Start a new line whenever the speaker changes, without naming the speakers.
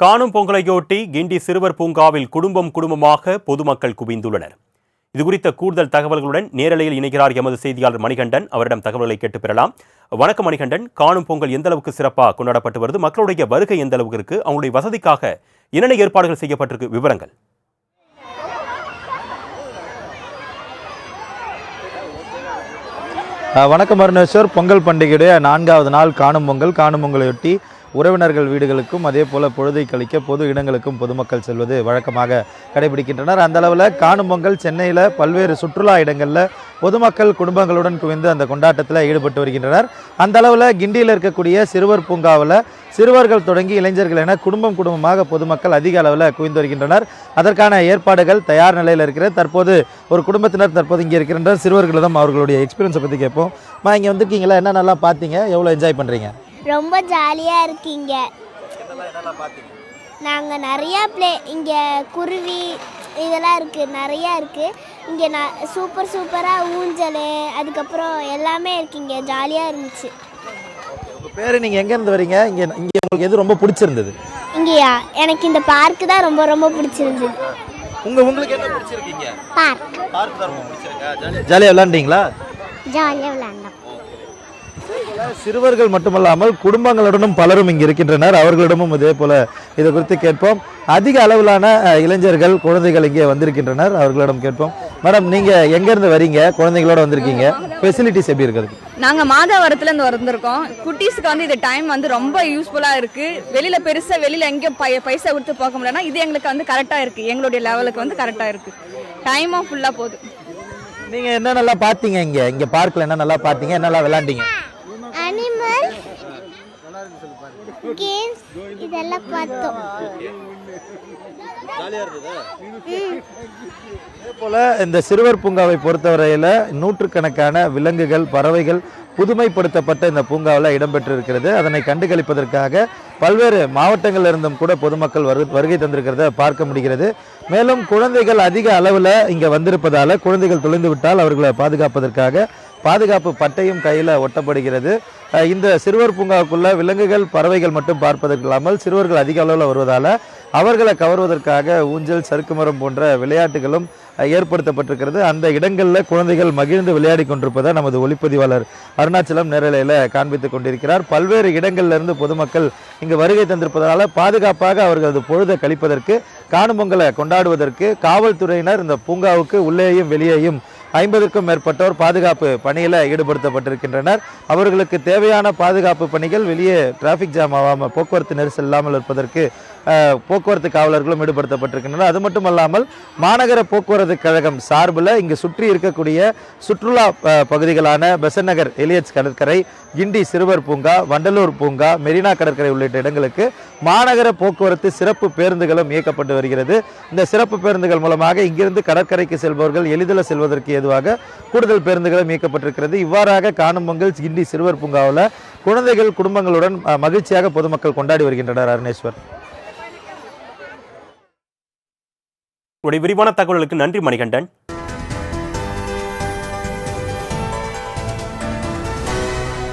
காணும் பொங்கலையொட்டி கிண்டி சிறுவர் பூங்காவில் குடும்பம் குடும்பமாக பொதுமக்கள் குவிந்துள்ளனர். இதுகுறித்த கூடுதல் தகவல்களுடன் நேரலையில் இணைகிறார் எமது செய்தியாளர் மணிகண்டன். அவரிடம் தகவல்களை கேட்டு பெறலாம். வணக்கம் மணிகண்டன். காணும் பொங்கல் எந்த அளவுக்கு சிறப்பாக கொண்டாடப்பட்டு வருது? மக்களுடைய வருகை எந்த அளவுக்கு இருக்கு? அவங்களுடைய வசதிக்காக என்னென்ன ஏற்பாடுகள் செய்யப்பட்டிருக்கு? விவரங்கள்.
வணக்கம் அருணேஸ்வர். பொங்கல் பண்டிகையுடைய நான்காவது நாள் காணும் பொங்கல். காணும் பொங்கலையொட்டி உறவினர்கள் வீடுகளுக்கும் அதே போல் பொழுதை கழிக்க பொது இடங்களுக்கும் பொதுமக்கள் செல்வது வழக்கமாக கடைபிடிக்கின்றனர். அந்த அளவில் காணும் பொங்கல் சென்னையில் பல்வேறு சுற்றுலா இடங்களில் பொதுமக்கள் குடும்பங்களுடன் குவிந்து அந்த கொண்டாட்டத்தில் ஈடுபட்டு வருகின்றனர். அந்த அளவில் கிண்டியில் இருக்கக்கூடிய சிறுவர் பூங்காவில் சிறுவர்கள் தொடங்கி இளைஞர்கள் என குடும்பம் குடும்பமாக பொதுமக்கள் அதிக அளவில் குவிந்து வருகின்றனர். அதற்கான ஏற்பாடுகள் தயார் நிலையில் இருக்கிற தற்போது ஒரு குடும்பத்தினர் தற்போது இங்கே இருக்கின்றனர். சிறுவர்களிடம் அவர்களுடைய எக்ஸ்பீரியன்ஸை பற்றி கேட்போம். மா இங்கே வந்திருக்கீங்களா? என்ன நல்லா பார்த்தீங்க? எவ்வளோ என்ஜாய் பண்ணுறீங்க
ரொம்ப ஜாலியாக இருக்கீங்க. நாங்கள் நிறையா ப்ளே இங்கே குருவி இதெல்லாம் இருக்குது நிறையா இருக்குது இங்கே நான் சூப்பர் சூப்பராக ஊஞ்சல் அதுக்கப்புறம் எல்லாமே இருக்குங்க ஜாலியாக இருந்துச்சு.
உங்கள் பேர் நீங்கள் எங்கேருந்து வரீங்க? இங்கே இங்கே உங்களுக்கு எது ரொம்ப பிடிச்சிருந்தது?
இங்கேயா? எனக்கு இந்த பார்க்கு தான் ரொம்ப ரொம்ப பிடிச்சிருந்தது.
உங்கள் உங்களுக்கு என்ன பிடிச்சிருக்கீங்க?
பார்க்
பார்க் தான் ரொம்ப பிடிச்சிருக்கா? ஜாலியாக விளாண்டீங்களா
ஜாலியாக விளாண்டோம்
சிறுவர்கள் மட்டுமல்லாமல் குடும்பங்களுடனும் பலரும் இங்கு இருக்கின்றனர். அவர்களிடமும் இதே போல இது குறித்து கேட்போம். அதிக அளவிலான இளைஞர்கள் குழந்தைகள் இங்கே வந்திருக்கின்றனர். அவர்களிடம் கேட்போம். மேடம் நீங்க எங்க இருந்து வரீங்க? குழந்தைகளோட வந்திருக்கீங்க. ஃபெசிலிட்டிஸ் எப்படி இருக்குது?
நாங்க மாதாவரத்துல இருந்து வந்திருக்கோம். குட்டீஸ்க்கு வந்து இது டைம் வந்து ரொம்ப யூஸ்ஃபுல்லா இருக்கு. வெளியில பெருசா வெளியில எங்கேயும் பைசா கொடுத்து பார்க்க முடியலன்னா இது எங்களுக்கு வந்து கரெக்டா இருக்கு. எங்களுடைய லெவலுக்கு வந்து கரெக்டா இருக்கு. டைமும் ஃபுல்லா போகுது.
நீங்க என்ன நல்லா பார்த்தீங்க இங்க? இங்க பார்க்ல என்ன நல்லா பார்த்தீங்க? என்ன நல்லா விளையாண்டீங்க?
அனிமல் கேம்ஸ் இதெல்லாம் பார்த்தோம்.
அதே போல இந்த சிறுவர் பூங்காவை பொறுத்தவரையில் நூற்றுக்கணக்கான விலங்குகள் பறவைகள் புதுமைப்படுத்தப்பட்ட இந்த பூங்காவில் இடம்பெற்றிருக்கிறது. அதனை கண்டுகளிப்பதற்காக பல்வேறு மாவட்டங்களில் இருந்தும் கூட பொதுமக்கள் வரு வருகை தந்திருக்கிறத பார்க்க முடிகிறது. மேலும் குழந்தைகள் அதிக அளவில் இங்கே வந்திருப்பதால் குழந்தைகள் தொலைந்து விட்டால் அவர்களை பாதுகாப்பதற்காக பாதுகாப்பு பட்டையும் கையில் ஒட்டப்படுகிறது. இந்த சிறுவர் பூங்காவுக்குள்ள விலங்குகள் பறவைகள் மட்டும் பார்ப்பதற்கு இல்லாமல் சிறுவர்கள் அதிக அளவில் வருவதால் அவர்களை கவர்வதற்காக ஊஞ்சல் சறுக்கு மரம் போன்ற விளையாட்டுகளும் ஏற்படுத்தப்பட்டிருக்கிறது. அந்த இடங்களில் குழந்தைகள் மகிழ்ந்து விளையாடி கொண்டிருப்பதை நமது ஒளிப்பதிவாளர் அருணாச்சலம் நேரலையில் காண்பித்துக் கொண்டிருக்கிறார். பல்வேறு இடங்களிலிருந்து பொதுமக்கள் இங்கு வருகை தந்திருப்பதால பாதுகாப்பாக அவர்களது பொழுதை கழிப்பதற்கு காணும்பொங்கலை கொண்டாடுவதற்கு காவல்துறையினர் இந்த பூங்காவுக்கு உள்ளேயும் வெளியேயும் ஐம்பதுக்கும் மேற்பட்டோர் பாதுகாப்பு பணியில் ஈடுபடுத்தப்பட்டிருக்கின்றனர். அவர்களுக்கு தேவையான பாதுகாப்பு பணிகள் வெளியே டிராஃபிக் ஜாம் ஆகாமல் போக்குவரத்து நெரிசல் இல்லாமல் இருப்பதற்கு போக்குவரத்து காவலர்களும் ஈடுபடுத்தப்பட்டிருக்கின்றனர். அது மட்டுமல்லாமல் மாநகர போக்குவரத்து கழகம் சார்பில் இங்கு சுற்றி இருக்கக்கூடிய சுற்றுலா பகுதிகளான பெசன் நகர் எலியட்ஸ் கடற்கரை கிண்டி சிறுவர் பூங்கா வண்டலூர் பூங்கா மெரினா கடற்கரை உள்ளிட்ட இடங்களுக்கு மாநகர போக்குவரத்து சிறப்பு பேருந்துகளும் இயக்கப்பட்டு வருகிறது. இந்த சிறப்பு பேருந்துகள் மூலமாக இங்கிருந்து கடற்கரைக்கு செல்பவர்கள் எளிதில் செல்வதற்கு ஏதுவாக கூடுதல் பேருந்துகளும் இயக்கப்பட்டிருக்கிறது இவ்வாறாக காணும் பொங்கல் கிண்டி சிறுவர் பூங்காவில் குழந்தைகள் குடும்பங்களுடன் மகிழ்ச்சியாக பொதுமக்கள் கொண்டாடி வருகின்றனர் அருணேஸ்வர்.
உங்களுடைய விரிவான தகவல்களுக்கு நன்றி மணிகண்டன்.